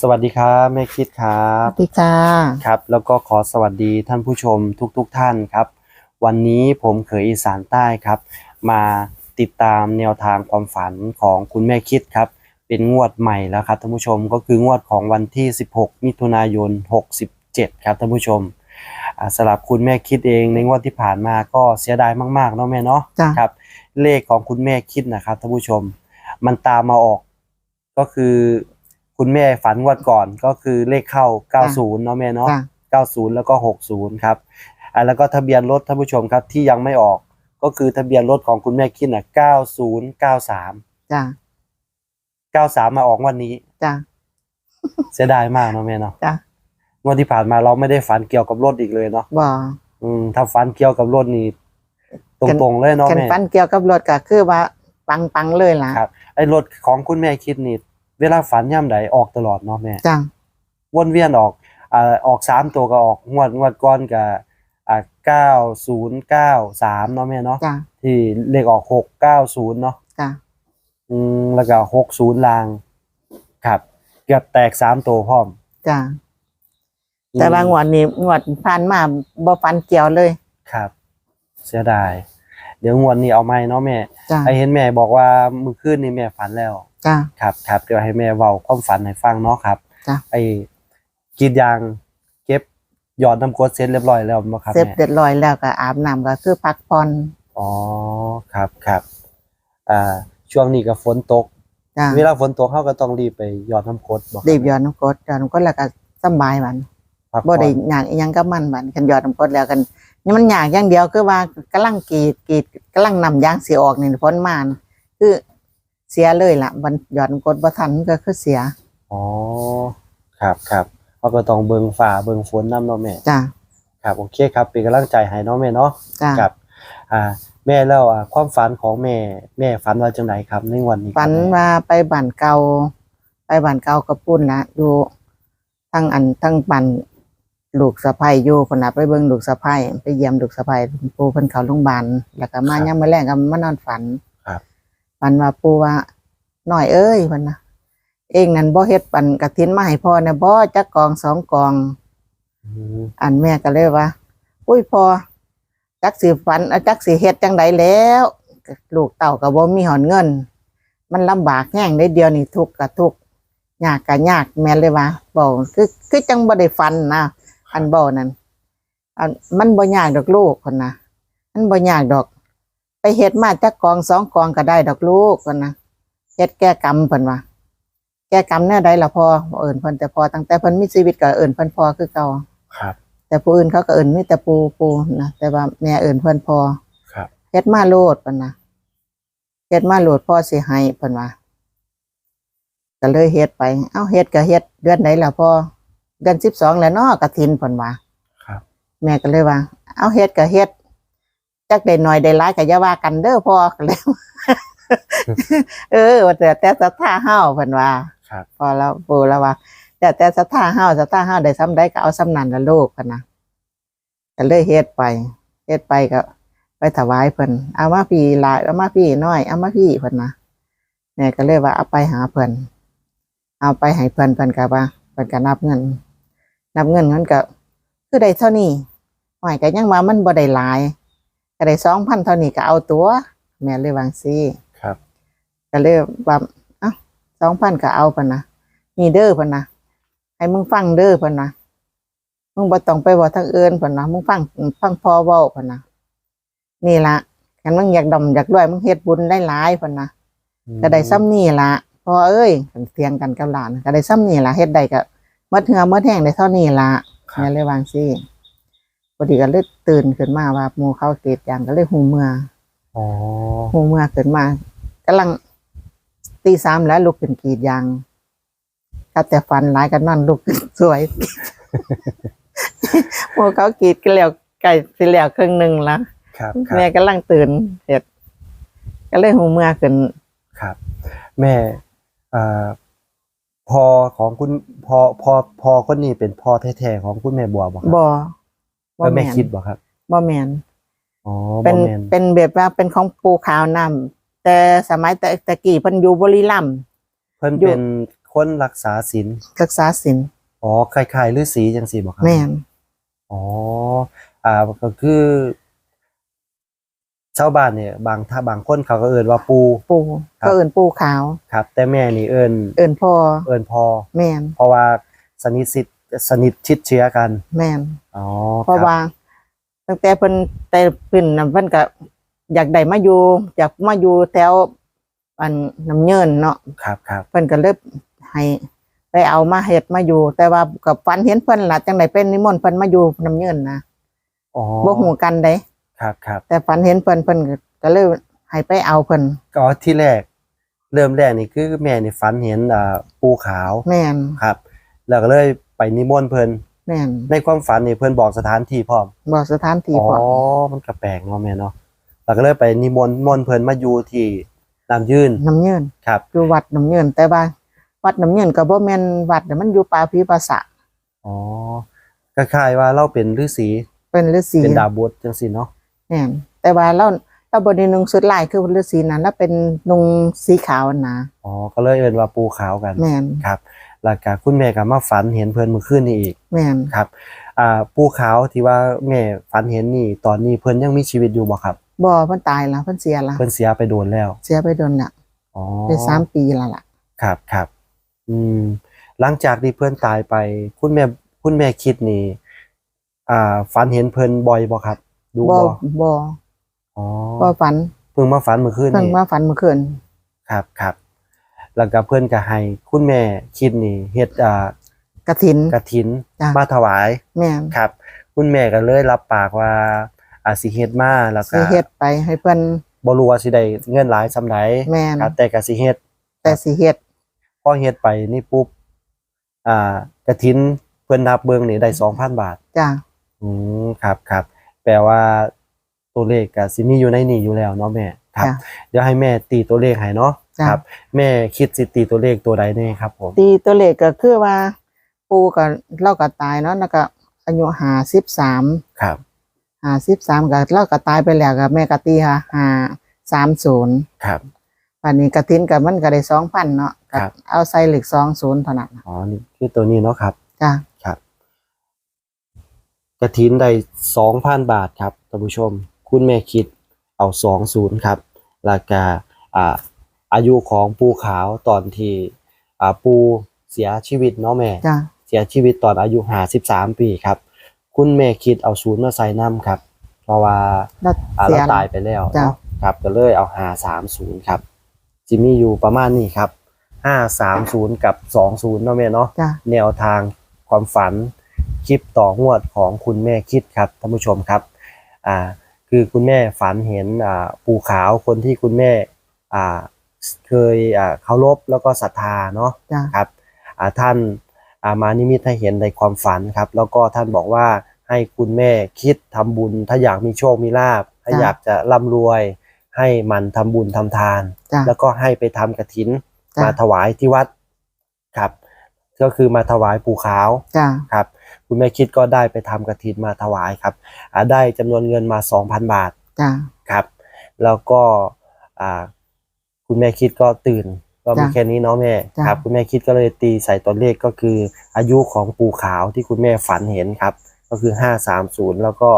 สวัสดีครับแม่คิดครัสบวัสดีค่ะครับ แล้วก็ขอสวัสดีท่านผู้ชมทุกๆทท่านครับ วันนี้ผมเขยอีสานใต้ครับ มาติดตามแนวทางความฝันของคุณแม่คิดครับ เป็นงวดใหม่แล้วครับท่านผู้ชมก็คืองวดของวันที่ 16 มิถุนายน 67 ครับท่านผู้ชมอ่าสำหรับคุณแม่คิดเองในงวดที่ผ่านมาก็เสียดายมากๆเนาะแม่เนาะจ้ะครับ เลขของคุณแม่คิดนะครับท่านผู้ชม มันตามมาออกก็คือ คุณแม่ฝันงวดก่อนก็คือเลขเข้า 90 เนาะแม่เนาะ จ้ะ 90 แล้วก็ 60 ครับอ่าแล้วก็ทะเบียนรถท่านผู้ชมครับที่ยังไม่ออกก็คือทะเบียนรถของคุณแม่คิดน่ะ 9093 จ้ะ93 มาออกงวันนี้ จ้ะ เสียดายมากเนาะแม่เนาะจ้ะ งวดที่ผ่านมาเราไม่ได้ฝันเกี่ยวกับรถอีกเลยเนาะบ่อืมถ้าฝันเกี่ยวกับรถนี่ตรงๆเลยเนาะกันแม่ ฟันเกี่ยวกับรถก็คือว่าปังปังๆเลยล่ะ ครับ ไอ้รถของคุณแม่คิดนี่ เวลาฝันย่ำใดออกตลอดเนาะแม่จ้ะวนเวียนออกอ่าออกสามตัวก็ออกงวดงวดก้อนกับอ่าเก้าศูนย์เก้าสามเนาะแม่เนาะจ้ะที่เลขออกหกเก้าศูนย์เนาะจ้ะอืมแล้วก็หกศูนย์ลาง ครับ เกือบแตกสามตัวพร้อมจ้ะแต่ว่างวดนี้งวดผ่านมาบ่ฟันเกี่ยวเลย ครับ เสียดาย เดี๋ยวงวดนี้เอาไหมเนาะแม่จ้ะไอเห็นแม่บอกว่ามือคืนนี่แม่ฝันแล้ว จ้ะครับครับเดี๋ยวให้แม่เว้าความฝันให้ฟังเนาะครับจ้ะ ไอ้กรีดยางเก็บหยอดน้ำกรดเสร็จเรียบร้อยแล้วมั้ครับเสร็จแม่เรียบร้อยแล้วก็อาบน้ำก็คือพักผ่อนอ๋อครับครับอ่าช่วงนี้ก็ฝนตก จ้ะเวลาฝนตกเขาก็ต้องรีบไปหยอดน้ำกรดบอกรีบหยอดน้ำกรดหยอดน้ำกรดแล้วก็สำบายมันพักบ่ผ่อนได้ยากอีหยังกับมันบัดคันหยอดน้ำกรดแล้วกันนี่มันยากอย่างเดียวคือว่ากำลังกรีดกรีดกำลังนำยางสิออกนี่พ้นมาน่ะคือ เสียเลยล่ะบันหยอดน้ำกรดบ่ทันก็คือเสียอ๋อครับครับเขาก็ต้องเบิงฝ่าเบิงฝนน้ำเนาะแม่จ้ะ ครับโอเคครับเป็นกำลังใจให้เนาะแม่เนาะจ้ะ ครับอ่าแม่แล้วอ่าความฝันของแม่แม่ฝันว่าจังไหนครับในวันนี้ครับฝันแม่ว่าไปบ้านเก่าไปบ้านเก่ากระปุ้นละอยู่ทั้งอันทั้งบ้านลูกสะใภ้อยู่คนน่ะไปเบิ่งลูกสะใภ้ไปเยี่ยมลูกสะใภ้ปู่เพิ่นเข้าโรงพยาบาลแล้วก็มาครับยามมื้อแลงก็มานอนฝัน ครับฝันว่าปู่ว่าน้อยเอ้ยเพิ่นนะเองนั่นบ่เฮ็ดปันกฐินมาให้พ่อนะบ่จักกองสองกองอืมอันแม่ก็เลยว่าอุ้ยพอจักสิฝันเอาจักสิเฮ็ดจังใดแล้ว ลูกเต่าก็บ่มีหอนเงิน มันลำบากแห้งได้เดียวนี่ทุกข์ก็ทุกข์ยากก็ยากแม่นเลยว่าบอกคือคือจังบ่ได้ฟันนะอันบ่นั่นอันมันบ่ยากดอกลูกคนนะมันบ่ยากดอกไป เฮ็ดมาจักกองสองกองก็ได้ดอกลูกคนนะเฮ็ดแก้กรรมเพิ่นว่าแก้กรรมแนวใดล่ะพ่อบ่เอิ้นเพิ่นแต่พอตั้งแต่เพิ่นมีชีวิตก็เอิ้นเพิ่นพ่อคือเก่าครับ แต่ผู้อื่นเขาก็เอิ้นมีแต่ปูปูนะแต่ว่าแม่เอิ้นเพิ่นพอครับเฮ็ดมาโลดเพิ่นนะเฮ็ดมาโลดพ่อสิให้เพิ่นว่าก็เลยเฮ็ดไป เอ้าเฮ็ดก็เฮ็ดเดือนไหนล่ะพ่อเดือน12แล้วเนาะกฐินเพิ่นว่าครับ แม่ก็เลยว่า เอาเฮ็ดก็เฮ็ด จักได้น้อยได้หลายก็อย่าว่ากันเด้อพ่อก็แล้ว เออว่าแต่แต่ศรัทธาเฮาเพิ่นว่าครับ พอแล้วปูแล้วว่า แต่แต่ศรัทธาเฮาศรัทธาเฮาได้ซ้ำใดก็เอาซ้ำนั้นละลูกกันนะก็เลยเฮ็ดไปเฮ็ดไปก็ไปถวายเพิ่นเอามาพี่หลายเอามาพี่น้อยเอามาพี่เพิ่นนะแม่ก็เลยว่าเอาไปหาเพิ่นเอาไปให้เพิ่นเพิ่นก็ว่าเพิ่นก็นับเงิน นับเงินเงินก็คือได้เท่านี้หอยก็ยังว่ามันบ่ได้หลาย ก็ได้2,000เท่านี้ก็เอาตัว แม่เลยวาจังซี่ครับ ก็เลยว่าเอ้าสองพันก็เอาพันนะนี่เด้อพันนะให้มึงฟังเด้อพันนะมึงบ่ต้องไปบอกทางอื่นพันนะมึงฟังฟังพอเว้าพันนะนี่ละกันมึงอยากดำอยากด้วยมึงเฮ็ดบุญได้หลายพันนะก็ได้ซ้ำนี่ละพอเอ้ยกันเถียงกันกับหลานก็ได้ซ้ำนี่ละเฮ็ดได้ก็หมดเหือหมดแห้งได้เท่านี้ละครับแม่เลยวาจังซี่ พอดีก็เลยตื่นขึ้นมาว่าหมู่เขาเกตอย่างก็เลยหูเมื่ออ๋อหูเมื่อขึ้นมากำลังตีสามแล้วลุกขึ้นกรีดยางก็แต่ฟันร้ายกันนั่นลุกขึ้นสวยโมเขากรีดกันแล้วไก่สิแล้วครึ่งหนึ่งละครับคแม่รับกำลังตื่นเสร็จก็เลยหูเมื่อขึ้นครับ แม่อ่าพอของคุณพอพอพอคนนี้เป็นพ่อแท้ๆของคุณแม่บัวบ่ครับบ่ เออแม่คิดบ่ครับบ่แมนอ๋อเป็บ่นแม่นเป็นแบบว่าเป็นของปูขาวน้ำแต่สมัยแต่ตะกี้เพิ่นอยู่บุรีรัมย์ เพิ่นอยู่ เป็นคคนรักษาศีลรักษาศีลอ๋อคล้ายๆฤาษีจังซี่บ่ครับแม่นอ๋ออ่าก็คือชาวบ้านเนี่ยบางถ้าบางคนเขาก็เอิ้นว่าปู ปูครับ ก็เอิ้นปูขาว ครับ แต่แม่นี่เอิ้นเอิ้นพ่อเอิ้นพอแม่นเพราะว่าสนิท ชิดสนิทชิดเชื้อกันแม่นอ๋อเพราะคบว่า ตั้งแต่เพิ่นแต่เพิ่นน่ะเพิ่นก็อยากได้มาอยู่อยากมาอยู่แถวอันน้ำเยินเนาะครับครับเพิ่นก็เลยให้ไปเอามาเฮ็ดมาอยู่ แต่ว่ากับฝันเห็นเพิ่นล่ะจังไดเป็นนิมนต์เพิ่นมาอยู่น้ำเยินนะอ๋อบ่ฮู้กันเด้ครับครับแต่ฝันเห็นเพิ่นเพิ่นก็ก็เลยให้ไปเอาเพิ่นก็ที่แรก เริ่มแรกนี่คือแม่นี่ฝันเห็นอ่าปูขาวแม่นครับ แล้วก็เลย ไปนิมนต์เพิ่นแม่นในความฝันนี่เพิ่นบอกสถานที่พร้อมบอกสถานที่อ๋อพร้อมมันก็แปลกเนาะแม่เนาะแล้วก็เลยไปนิมนต์มนต์เพิ่นมาอยู่ที่น้ำยืนน้ำเยินครับอยู่วัดน้ำเยินแต่ว่าวัดน้ำเยินก็บ่แม่นวัดน่ะมันอยู่ป่าผีป่าสะอ๋อคล้ายๆว่าเราเป็นฤาษีเป็นฤาษีเป็นดาบทจังซี่เนาะแม่นแต่ว่าเราเราบ่ได้นุ่งชุดลายคือฤาษีนั้นแล้วเป็นนุ่งสีขาวนะอ๋อก็เลยเอิ้นว่าปูขาวกันแม่นครับ แล้วก็คุณแม่ก็มาฝันเห็นเพิ่นเมื่อคืนนี้อีกแม่นครับอ่าปูขาวที่ว่าแม่ฝันเห็นนี่ ตอนนี้เพิ่นยังมีชีวิตอยู่บ่ครับบ่เพิ่นตายแล้วเพิ่นเสียแล้วเพิ่นเสียไปโดนแล้ว เสียไปโดนละอ๋อได้สามปีแล้วล่ะ ครับครับอืมหลังจากที่เพื่อนตายไป คุณแม่คุณแม่คิดนี่อ่าฝันเห็นเพิ่นบ่อยบ่ครับ ดูบ่บ่บ่อ๋อบ่ฝันเพิ่งมาฝันเมื่อคืนเพิ่งนี่มาฝันเมื่อคืนครับครับ แล้วก็เพิ่นก็ให้คุณแม่คิดนี่เฮ็ดอ่ากฐินกฐินจ้ะ มาถวายแม่นครับ คุณแม่ก็เลยรับปากว่าอาสิเฮ็ดมาแล้วก็สิเฮ็ดไปให้เพิ่นบ่รู้ว่าสิได้เงินหลายซำใดแม่นครับแต่ก็สิเฮ็ดแต่สิเฮ็ดพอเฮ็ดไปนี่ปุ๊บอ่ากระถินเพิ่นนับเบิ่งนี่ได้2,000บาท จ้ะอืมครับครับแปลว่าตัวเลขก็สิมีอยู่ในนี่อยู่แล้วเนาะแม่ครับ จ้ะเดี๋ยวให้แม่ตีตัวเลขให้เนาะ จ้ะ ครับ แม่คิดสิตีตัวเลขตัวใดแน่ครับผมตีตัวเลขก็คือว่า ปู่ก็เราก็ตายเนาะแล้วก็อายุ53ครับ53ก็เราก็ตายไปแล้วก็แม่ก็ตีค่ะ530ครับวันนี้กฐินก็มันก็ได้2,000เนาะก็ครับ เอาใส่เลข20เท่านั้นอ๋อนี่คือตัวนี้เนาะครับ จ้ะครับกระถินได้2,000บาทครับท่านผู้ชม คุณแม่คิดเอา20ครับแล้วก็อ่า อายุของปูขาวตอนที่อ่าปูเสียชีวิตเนาะแม่ จ้ะเสียชีวิตตอนอายุ53ปีครับ คุณแม่คิดเอาศูนย์มาใส่น้ำครับ เพราะว่าแล้วอ่าเสีเราย ตายไปแล้วจ้ะ เนาะครับก็เลยเอา530ครับจิมีอยู่ประมาณนี้ครับ530กับ20เนาะแม่เนาะ จ้ะ แนวทางความฝันคลิปต่องวดของคุณแม่คิดครับท่านผู้ชมครับอ่าคือคุณแม่ฝันเห็นอ่าปูขาวคนที่คุณแม่อ่า เคยอ่าเคารพแล้วก็ศรัทธาเนาะจ้ะครับอ่าท่านอ่ามานิมิตให้เห็นในความฝันครับ แล้วก็ท่านบอกว่าให้คุณแม่คิดทำบุญ ถ้าอยากมีโชคมีลาภถ้าอยากจะร่ำรวย ให้มันทำบุญทำทานจ้ะแล้วก็ให้ไปทำกระถินจ้ะมาถวายที่วัดครับ ก็คือมาถวายปู่ขาวจ้ะครับ คุณแม่คิดก็ได้ไปทำกระถินมาถวายครับอ่าได้จำนวนเงินมา2,000บาทจ้ะครับ แล้วก็อ่า คุณแม่คิดก็ตื่น ก็มีจ้ะแค่นี้เนาะแม่จ้ะ ครับ คุณแม่คิดก็เลยตีใส่ตัวเลขก็คือ อายุของปู่ขาวที่คุณแม่ฝันเห็นครับ ก็คือ530แล้วก็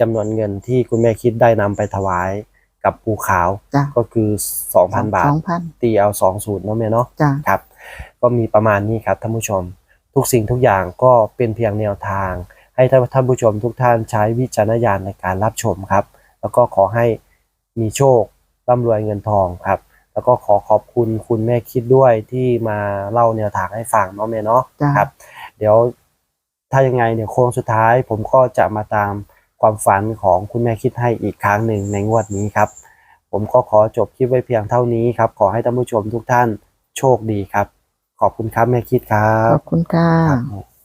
จำนวนเงินที่คุณแม่คิดได้นำไปถวายกับปู่ขาวจ้ะก็คือ2,000บาท สองพันตีเอา20เนาะแม่เนาะ จ้ะ ครับก็มีประมาณนี้ครับท่านผู้ชม ทุกสิ่งทุกอย่างก็เป็นเพียงแนวทาง ให้ท่านท่านผู้ชมทุกท่านใช้วิจารณญาณในการรับชมครับ แล้วก็ขอให้มีโชคร่ำรวยเงินทองครับ แล้วก็ขอขอบคุณคุณแม่คิดด้วยที่มาเล่าแนวทางให้ฟังเนาะแม่เนาะจ้ะ ครับ เดี๋ยวถ้ายังไงเดี๋ยวโค้งสุดท้าย ผมก็จะมาตามความฝันของคุณแม่คิดให้อีกครั้งหนึ่งในงวดนี้ครับ ผมก็ขอจบคลิปไว้เพียงเท่านี้ครับ ขอให้ท่านผู้ชมทุกท่านโชคดีครับ ขอบคุณครับแม่คิดครัขบอบคุณค่ะ ครับ